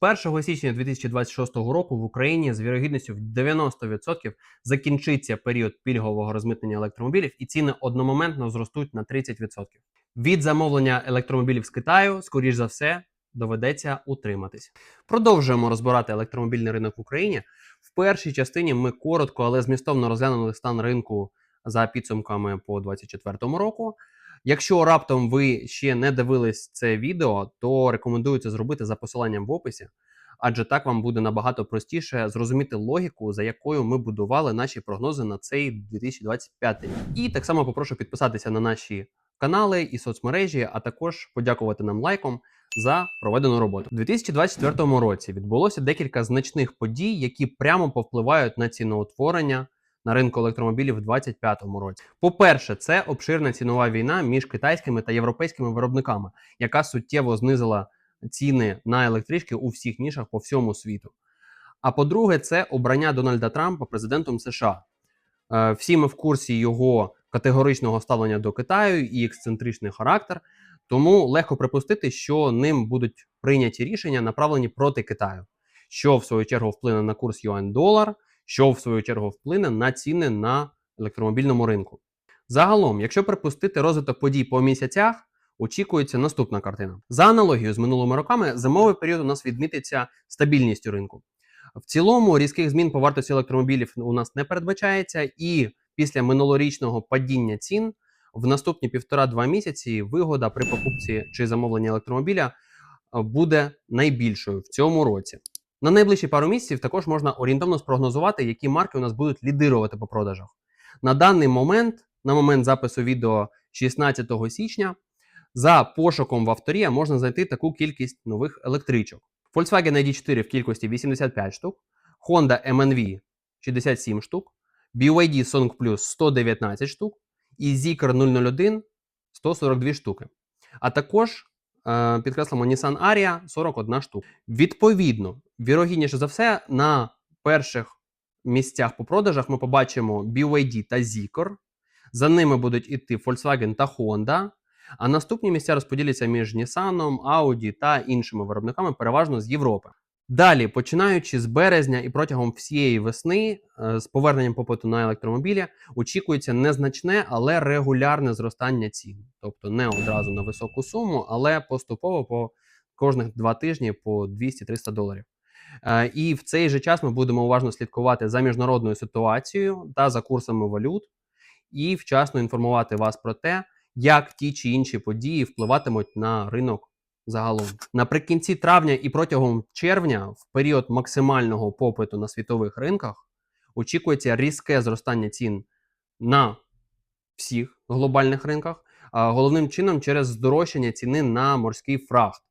1 січня 2026 року в Україні з вірогідністю в 90% закінчиться період пільгового розмитнення електромобілів, і ціни одномоментно зростуть на 30%. Від замовлення електромобілів з Китаю, скоріш за все, доведеться утриматись. Продовжуємо розбирати електромобільний ринок в Україні. В першій частині ми коротко, але змістовно розглянули стан ринку за підсумками по 2024 року. Якщо раптом ви ще не дивились це відео, то рекомендую це зробити за посиланням в описі, адже так вам буде набагато простіше зрозуміти логіку, за якою ми будували наші прогнози на цей 2025 рік. І так само попрошу підписатися на наші канали і соцмережі, а також подякувати нам лайком за проведену роботу. У 2024 році відбулося декілька значних подій, які прямо повпливають на ціноутворення на ринку електромобілів у 2025 році. По-перше, це обширна цінова війна між китайськими та європейськими виробниками, яка суттєво знизила ціни на електрички у всіх нішах по всьому світу. А по-друге, це обрання Дональда Трампа президентом США. Е, Всі ми в курсі його категоричного ставлення до Китаю і ексцентричний характер. Тому легко припустити, що ним будуть прийняті рішення, направлені проти Китаю, що в свою чергу вплине на курс юань-долар, що в свою чергу вплине на ціни на електромобільному ринку. Загалом, якщо припустити розвиток подій по місяцях, очікується наступна картина. За аналогією з минулими роками, зимовий період у нас відмітиться стабільністю ринку. В цілому різких змін по вартості електромобілів у нас не передбачається, і після минулорічного падіння цін в наступні півтора-два місяці вигода при покупці чи замовленні електромобіля буде найбільшою в цьому році. На найближчі пару місяців також можна орієнтовно спрогнозувати, які марки у нас будуть лідирувати по продажах. На даний момент, на момент запису відео 16 січня, за пошуком в авторія можна знайти таку кількість нових електричок. Volkswagen ID4 в кількості 85 штук, Honda MNV 67 штук, BYD Song Plus 119 штук і Zeekr 001 142 штуки. А також підкреслимо Nissan Ariya 41 штука. Відповідно, вірогідніше за все, на перших місцях по продажах ми побачимо BYD та Zikor. За ними будуть іти Volkswagen та Honda. А наступні місця розподіляться між Nissan, Audi та іншими виробниками, переважно з Європи. Далі, починаючи з березня і протягом всієї весни, е, з поверненням попиту на електромобілі, очікується незначне, але регулярне зростання цін. Тобто не одразу на високу суму, але поступово по кожних два тижні по 200-300 доларів. Е, І в цей же час ми будемо уважно слідкувати за міжнародною ситуацією та за курсами валют, і вчасно інформувати вас про те, як ті чи інші події впливатимуть на ринок загалом. Наприкінці травня і протягом червня, в період максимального попиту на світових ринках, очікується різке зростання цін на всіх глобальних ринках, головним чином через здорожчання ціни на морський фрахт.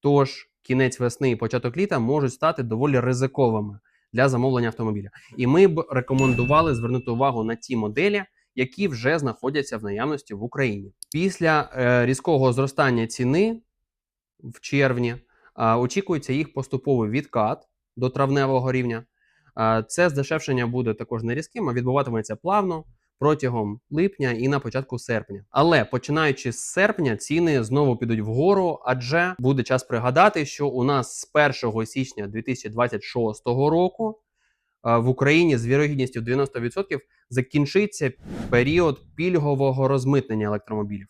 Тож кінець весни і початок літа можуть стати доволі ризиковими для замовлення автомобіля. І ми б рекомендували звернути увагу на ті моделі, які вже знаходяться в наявності в Україні. Після е, різкого зростання ціни в червні очікується їх поступовий відкат до травневого рівня. Це здешевшення буде також не різким, а відбуватиметься плавно протягом липня і на початку серпня. Але починаючи з серпня, ціни знову підуть вгору, адже буде час пригадати, що у нас з 1 січня 2026 року в Україні з вірогідністю 90% закінчиться період пільгового розмитнення електромобілів.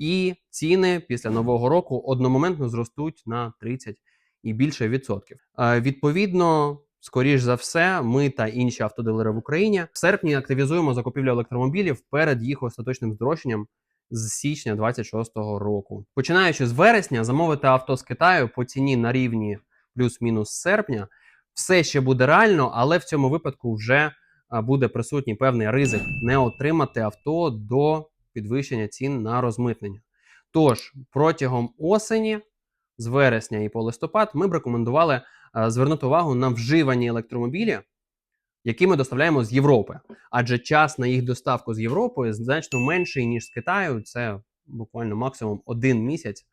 І ціни після нового року одномоментно зростуть на 30 і більше відсотків. Е, Відповідно, скоріш за все, ми та інші автодилери в Україні в серпні активізуємо закупівлю електромобілів перед їх остаточним здорожчанням з січня 26-го року. Починаючи з вересня, замовити авто з Китаю по ціні на рівні плюс-мінус серпня все ще буде реально, але в цьому випадку вже буде присутній певний ризик не отримати авто до підвищення цін на розмитнення. Тож протягом осені, з вересня і по листопад, ми б рекомендували звернути увагу на вживані електромобілі, які ми доставляємо з Європи. Адже час на їх доставку з Європи значно менший, ніж з Китаю. Це буквально максимум один місяць.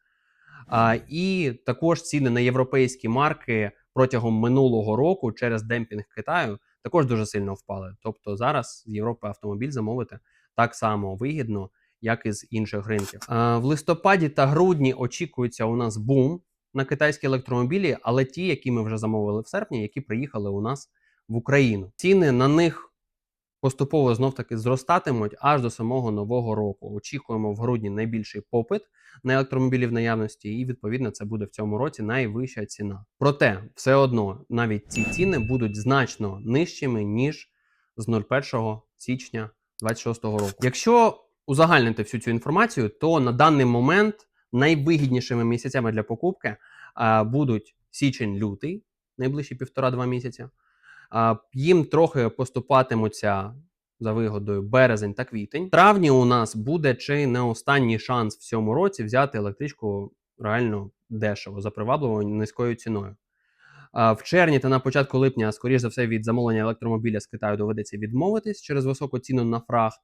А, і також ціни на європейські марки протягом минулого року через демпінг Китаю також дуже сильно впали. Тобто зараз з Європи автомобіль замовити так само вигідно, як і з інших ринків. В листопаді та грудні очікується у нас бум на китайські електромобілі, але ті, які ми вже замовили в серпні, які приїхали у нас в Україну. Ціни на них поступово знов таки зростатимуть аж до самого нового року. Очікуємо в грудні найбільший попит на електромобілі в наявності, і відповідно це буде в цьому році найвища ціна. Проте, все одно навіть ці ціни будуть значно нижчими ніж з 01 січня 2026 року. Якщо узагальнити всю цю інформацію, то на даний момент найвигіднішими місяцями для покупки будуть січень-лютий, найближчі півтора-два місяця. А, їм трохи поступатимуться за вигодою березень та квітень. В травні у нас буде чи не останній шанс в цьому році взяти електричку реально дешево за привабливою низькою ціною. В червні та на початку липня, скоріш за все, від замовлення електромобіля з Китаю доведеться відмовитись через високу ціну на фрахт.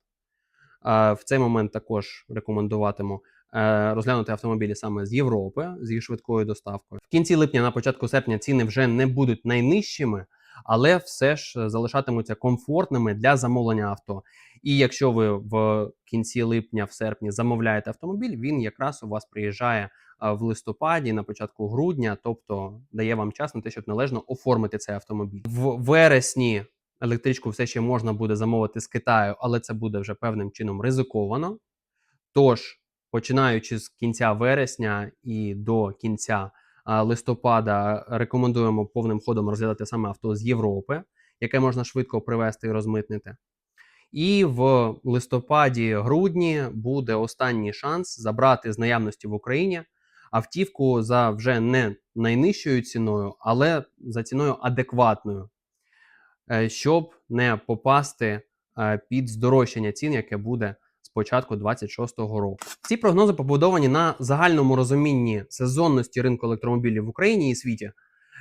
В цей момент також рекомендуватиму е, розглянути автомобілі саме з Європи з їх швидкою доставкою. В кінці липня, на початку серпня ціни вже не будуть найнижчими, але все ж залишатимуться комфортними для замовлення авто. І якщо ви в кінці липня, в серпні замовляєте автомобіль, він якраз у вас приїжджає в листопаді, на початку грудня, тобто дає вам час на те, щоб належно оформити цей автомобіль. В вересні електричку все ще можна буде замовити з Китаю, але це буде вже певним чином ризиковано. Тож, починаючи з кінця вересня і до кінця листопада, рекомендуємо повним ходом розглядати саме авто з Європи, яке можна швидко привезти і розмитнити. І в листопаді-грудні буде останній шанс забрати з наявності в Україні автівку за вже не найнижчою ціною, але за ціною адекватною, е, щоб не попасти е, під здорожчання цін, яке буде з початку 26-го року. Ці прогнози побудовані на загальному розумінні сезонності ринку електромобілів в Україні і світі,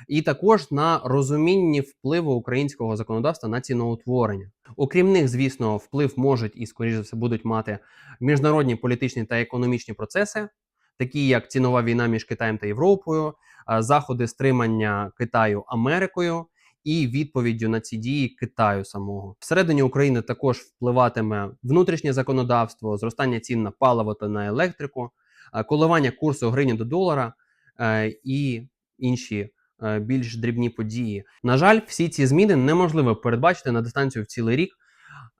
і також на розумінні впливу українського законодавства на ціноутворення. Окрім них, звісно, вплив можуть і, скоріш за все, будуть мати міжнародні політичні та економічні процеси, такі як цінова війна між Китаєм та Європою, заходи стримання Китаю Америкою і відповіддю на ці дії Китаю самого. Всередині України також впливатиме внутрішнє законодавство, зростання цін на паливо та на електрику, коливання курсу гривні до долара е, і інші більш дрібні події. На жаль, всі ці зміни неможливо передбачити на дистанцію в цілий рік.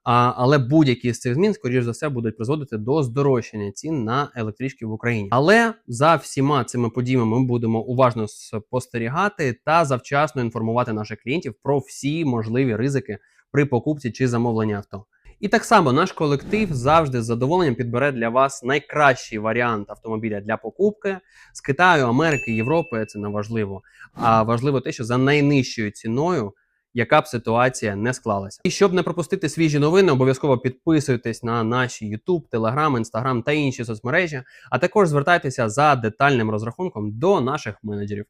Але будь-які з цих змін, скоріш за все, будуть призводити до здорожчання цін на електрички в Україні. Але за всіма цими подіями ми будемо уважно спостерігати та завчасно інформувати наших клієнтів про всі можливі ризики при покупці чи замовленні авто. І так само наш колектив завжди з задоволенням підбере для вас найкращий варіант автомобіля для покупки з Китаю, Америки, Європи. Це не важливо. А важливо те, що за найнижчою ціною яка б ситуація не склалася. І щоб не пропустити свіжі новини, обов'язково підписуйтесь на наші YouTube, Telegram, Instagram та інші соцмережі, а також звертайтеся за детальним розрахунком до наших менеджерів.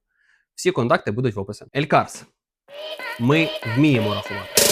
Всі контакти будуть в описі. Елькарс. Ми вміємо рахувати.